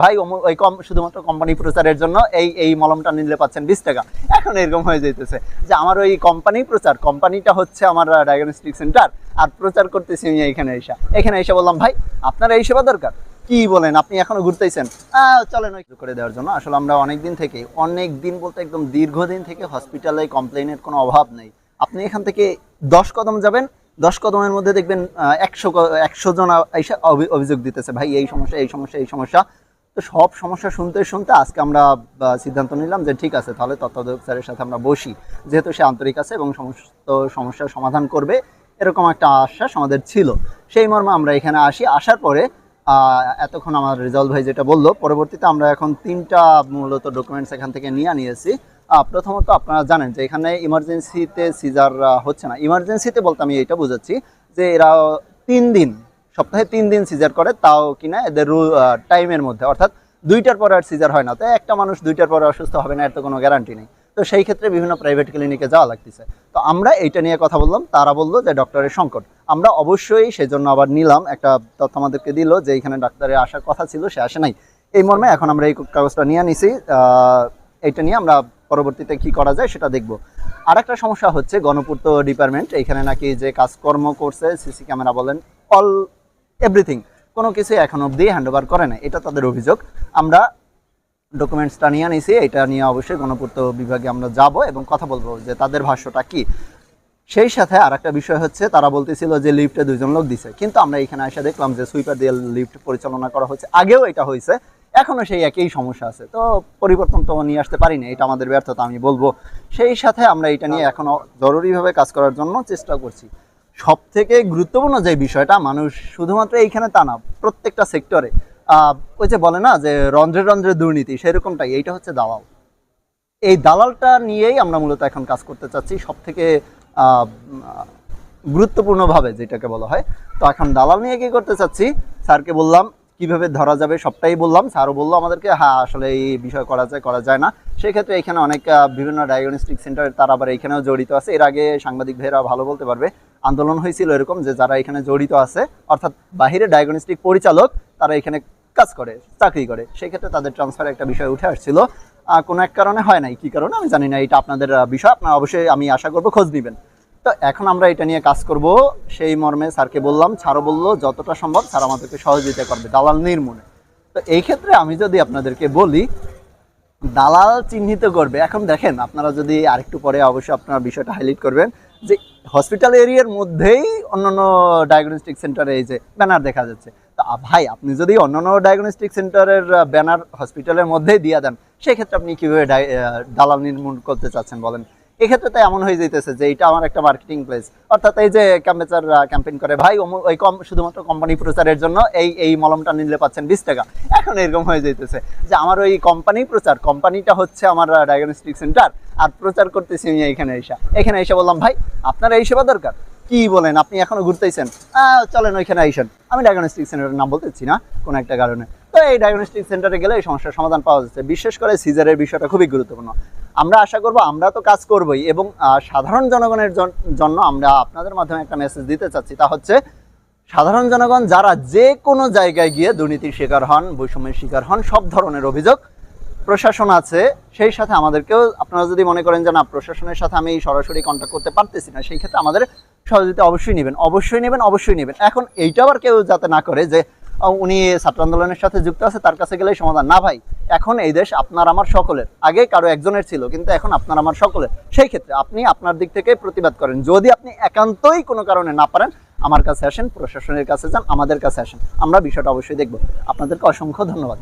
ভাই ওই কম শুধুমাত্র কোম্পানি প্রচারের জন্য এই এই মলমটা নিলে পাচ্ছেন বিশ টাকা। এখন এরকম হয়ে যেতেছে যে আমার ওই কোম্পানি প্রচার কোম্পানিটা হচ্ছে আমার ডায়াগনস্টিক সেন্টার আর প্রচার করতেছি আমি এখানে এসে। এখানে এসে বললাম ভাই আপনার এই সেবা দরকার? কি বলেন? আপনি এখনও ঘুরতেইছেন আহ, চলেন ওই করে দেওয়ার জন্য। আসলে আমরা অনেক দিন থেকে অনেক দিন বলতে একদম দীর্ঘদিন থেকে হসপিটালে কমপ্লেনের কোনো অভাব নেই। আপনি এখান থেকে দশ কদম যাবেন দশ কদমের মধ্যে দেখবেন একশো একশো জন অভিযোগ দিতেছে ভাই এই সমস্যা এই সমস্যা এই সমস্যা। তো সব সমস্যা শুনতে শুনতে আজকে আমরা সিদ্ধান্ত নিলাম যে ঠিক আছে, তাহলে তত্ত্বাবধায়ক স্যারের সাথে আমরা বসি। যেহেতু সে আন্তরিক আছে এবং সমস্ত সমস্যার সমাধান করবে, এরকম একটা আশ্বাস আমাদের ছিল। সেই মর্মে আমরা এখানে আসি। আসার পরে এতক্ষণ আমার রেজাল্ট ভাই যেটা বলল, পরবর্তীতে আমরা এখন তিনটা মূলত ডকুমেন্টস এখান থেকে নিয়ে নিয়েছি প্রথমত আপনারা জানেন যে এখানে ইমার্জেন্সিতে সিজার হচ্ছে না। ইমার্জেন্সিতে বলতে আমি এটা বুঝাচ্ছি যে এরা তিন দিন সপ্তাহে তিন দিন সিজার করে, তাও কিনা এদের টাইমের মধ্যে। অর্থাৎ দুইটার পরে আর সিজার হয় না। তো একটা মানুষ দুইটার পরে অসুস্থ হবে না, এর তো কোনো গ্যারান্টি নেই। তো সেই ক্ষেত্রে বিভিন্ন প্রাইভেট ক্লিনিকে যাওয়া লাগতেছে। তো আমরা এইটা নিয়ে কথা বললাম। তারা বলল যে ডক্টরের সংকট। আমরা অবশ্যই সেজন্য আবার নিলাম। একটা তথ্য আমাদেরকে দিল যে এখানে ডাক্তারের আসার কথা ছিল, সে আসে নাই। এই মর্মে এখন আমরা এই কাগজটা নিয়ে নিছি এইটা নিয়ে আমরা পরবর্তীতে কি করা যায় সেটা দেখব। আর একটা সমস্যা হচ্ছে গণপূর্ত ডিপার্টমেন্ট এখানে নাকি যে কাজকর্ম করছে, সিসি ক্যামেরা বলেন অল এভরিথিং। কোনো কিছু এখন অবধি হ্যান্ড ওভার করে না এটা তাদের অভিযোগ। আমরা ডকুমেন্টসটা নিয়ে নিছি এটা নিয়ে অবশ্যই গণপূর্ত বিভাগে আমরা যাব এবং কথা বলব যে তাদের ভাষ্যটা কি। সেই সাথে আর একটা বিষয় হচ্ছে, তারা বলতেছিল যে লিফটে দুজন লোক দিছে। কিন্তু আমরা এখানে এসে দেখলাম যে সুইপার দিয়ে লিফট পরিচালনা করা হচ্ছে। আগেও এটা হয়েছে, এখনও সেই একই সমস্যা আছে। তো পরিবর্তন তো নিয়ে আসতে পারি না, এটা আমাদের ব্যর্থতা, আমি বলব। সেই সাথে আমরা এটা নিয়ে এখনও জরুরিভাবে কাজ করার জন্য চেষ্টা করছি। সব থেকে গুরুত্বপূর্ণ যে বিষয়টা, মানুষ শুধুমাত্র এইখানে তা না, প্রত্যেকটা সেক্টরে ওই যে বলে না যে রন্ধ্রে রন্ধ্রে দুর্নীতি, সেরকমটাই, এইটা হচ্ছে দালাল। এই দালালটা নিয়েই আমরা মূলত এখন কাজ করতে চাচ্ছি সব থেকে গুরুত্বপূর্ণভাবে যেটাকে বলা হয়। তো এখন দালাল নিয়ে কী করতে চাচ্ছি? স্যারকে বললাম কীভাবে ধরা যাবে সবটাই বললাম। স্যারও বলল আমাদেরকে হ্যাঁ আসলে এই বিষয় করা যায় করা যায় না। সেক্ষেত্রে এখানে অনেক বিভিন্ন ডায়াগনস্টিক সেন্টার তারা আবার এখানেও জড়িত আছে। এর আগে সাংবাদিক ভাইয়েরা ভালো বলতে পারবে, আন্দোলন হয়েছিল এরকম যে যারা এখানে জড়িত আছে, অর্থাৎ বাহিরে ডায়াগনস্টিক পরিচালক, তারা এখানে কাজ করে, চাকরি করে। সেক্ষেত্রে তাদের ট্রান্সফার একটা বিষয় উঠে আসছিল। কোনো এক কারণে হয় নাই। কি কারণে? আমি জানি না, এটা আপনাদের বিষয়। আপনারা অবশ্যই, আমি আশা করব খোঁজ দিবেন তো এখন আমরা এটা নিয়ে কাজ করব। সেই মর্মে স্যারকে বললাম, স্যারও বলল, যতটা সম্ভব স্যার আমাদেরকে সহযোগিতা করবে দালাল নির্মূলে। তো এই ক্ষেত্রে আমি যদি আপনাদেরকে বলি, দালাল চিহ্নিত করবে। এখন দেখেন, আপনারা যদি আরেকটু পরে অবশ্যই আপনারা বিষয়টা হাইলাইট করবেন যে হসপিটাল এরিয়ার মধ্যেই অন্যান্য ডায়াগনস্টিক সেন্টারে এই যে ব্যানার দেখা যাচ্ছে। তো ভাই, আপনি যদি অন্যান্য ডায়াগনস্টিক সেন্টারের ব্যানার হসপিটালের মধ্যেই দিয়ে দেন, সেক্ষেত্রে আপনি কীভাবে দালাল নির্মূল করতে চাচ্ছেন বলেন? এক্ষেত্রে তো এমন হয়ে যেতেছে যে এটা আমার একটা মার্কেটিং প্লেস অর্থাৎ এই যে ক্যাম্পেচার ক্যাম্পেইন করে ভাই ওই কম শুধুমাত্র কোম্পানি প্রচারের জন্য এই এই মলমটা নিলে পাচ্ছেন বিশ টাকা। এখন এরকম হয়ে যেতেছে যে আমার ওই কোম্পানি প্রচার কোম্পানিটা হচ্ছে আমার ডায়াগনস্টিক সেন্টার আর প্রচার করতেছি আমি এখানে এসে। এখানে এসে বললাম ভাই আপনার এই সেবা দরকার? কি বলেন আপনি এখনও ঘুরতেইছেন আহ, চলেন ওইখানে আইসেন। আমি ডায়াগনস্টিক সেন্টারের নাম বলতেছি না কোনো একটা কারণে। তো এই ডায়াগনস্টিক সেন্টারে গেলে এই সমস্যার সমাধান পাওয়া যাচ্ছে। বিশেষ করে সিজারের বিষয়টা খুবই গুরুত্বপূর্ণ। আমরা আশা করব আমরা তো কাজ করবই এবং সাধারণ জনগণের জন্য আমরা আপনাদের মাধ্যমে একটা মেসেজ দিতে চাচ্ছি। তা হচ্ছে, সাধারণ জনগণ যারা যে কোনো জায়গায় গিয়ে দুর্নীতির শিকার হন, বৈষম্যের শিকার হন, সব ধরনের অভিযোগ, প্রশাসন আছে, সেই সাথে আমাদেরকেও, আপনারা যদি মনে করেন যে না, প্রশাসনের সাথে আমি সরাসরি কন্ট্যাক্ট করতে পারতেছি না, সেই ক্ষেত্রে আমাদের সহযোগিতা অবশ্যই নেবেন অবশ্যই নেবেন অবশ্যই নেবেন। এখন এইটা আবার কেউ যাতে না করে যে উনি ছাত্র আন্দোলনের সাথে যুক্ত আছে, তার কাছে গেলেই সমাধান। না ভাই, এখন এই দেশ আপনার আমার সকলের। আগে কারও একজনের ছিল, কিন্তু এখন আপনার আমার সকলের। সেই ক্ষেত্রে আপনি আপনার দিক থেকে প্রতিবাদ করেন। যদি আপনি একান্তই কোনো কারণে না পারেন, আমার কাছে আসেন, প্রশাসনের কাছে যান, আমাদের কাছে আসেন। আমরা বিষয়টা অবশ্যই দেখব। আপনাদেরকে অসংখ্য ধন্যবাদ।